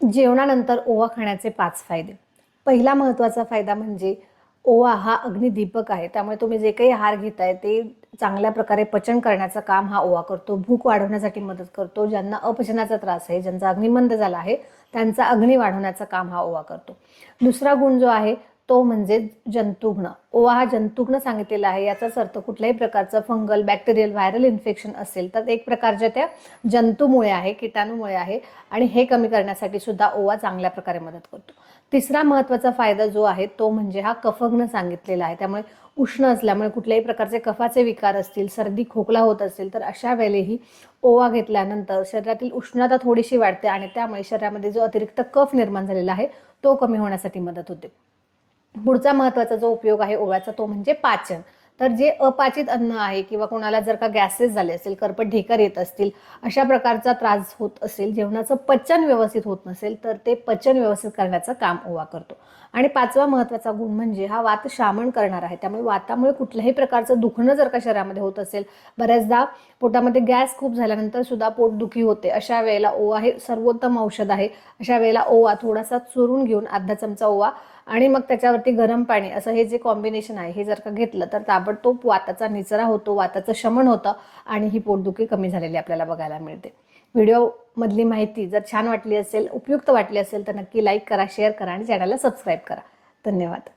जेवणानंतर ओवा खाण्याचे पाच फायदे. पहिला महत्त्वाचा फायदा म्हणजे ओवा हा अग्निदीपक आहे. त्यामुळे तुम्ही जे काही आहार घेताय ते चांगल्या प्रकारे पचन करण्याचं काम हा ओवा करतो. भूक वाढवण्यासाठी मदत करतो. ज्यांना अपचनाचा त्रास आहे ज्यांचा अग्निमंद झाला आहे त्यांचा अग्नी वाढवण्याचं काम हा ओवा करतो. दुसरा गुण जो आहे तो म्हणजे जंतुघ्न. ओवा हा जंतुघ्न सांगितलेला आहे. याचाच अर्थ कुठल्याही प्रकारचं फंगल बॅक्टेरियल व्हायरल इन्फेक्शन असेल तर एक प्रकारच्या त्या जंतूमुळे आहे किटाणूमुळे आहे आणि हे कमी करण्यासाठी सुद्धा ओवा चांगल्या प्रकारे मदत करतो. तिसरा महत्त्वाचा फायदा जो आहे तो म्हणजे हा कफग्न सांगितलेला आहे. त्यामुळे उष्ण असल्यामुळे कुठल्याही प्रकारचे कफाचे विकार असतील सर्दी खोकला होत असेल तर अशा वेळेही ओवा घेतल्यानंतर शरीरातील उष्णता थोडीशी वाढते आणि त्यामुळे शरीरामध्ये जो अतिरिक्त कफ निर्माण झालेला आहे तो कमी होण्यासाठी मदत होते. पुढचा महत्त्वाचा जो उपयोग आहे ओव्याचा तो म्हणजे पाचन. तर जे अपाचित अन्न आहे किंवा कोणाला जर का गॅसेस झाले असेल करपट ढेकर येत असतील अशा प्रकारचा त्रास होत असेल जेवणाचं पचन व्यवस्थित होत नसेल तर ते पचन व्यवस्थित करण्याचं काम ओवा करतो. आणि पाचवा महत्त्वाचा गुण म्हणजे हा वात शामन करणार आहे. त्यामुळे वातामुळे कुठल्याही प्रकारचं दुखणं जर का शरीरामध्ये होत असेल बऱ्याचदा पोटामध्ये गॅस खूप झाल्यानंतर सुद्धा पोटदुखी होते. अशा वेळेला ओवा हे सर्वोत्तम औषध आहे. अशा वेळेला ओवा थोडासा चुरून घेऊन अर्धा चमचा ओवा आणि मग त्याच्यावरती गरम पाणी असं हे जे कॉम्बिनेशन आहे हे जर का घेतलं तर ताबडतोब वाताचा निचरा होतो वाताचं शमन होतं आणि ही पोटदुखी कमी झालेली आपल्याला बघायला मिळते. व्हिडिओ मधली माहिती जर छान वाटली असेल उपयुक्त वाटली असेल तर नक्की लाईक करा शेअर करा आणि चॅनलला सबस्क्राईब करा. धन्यवाद.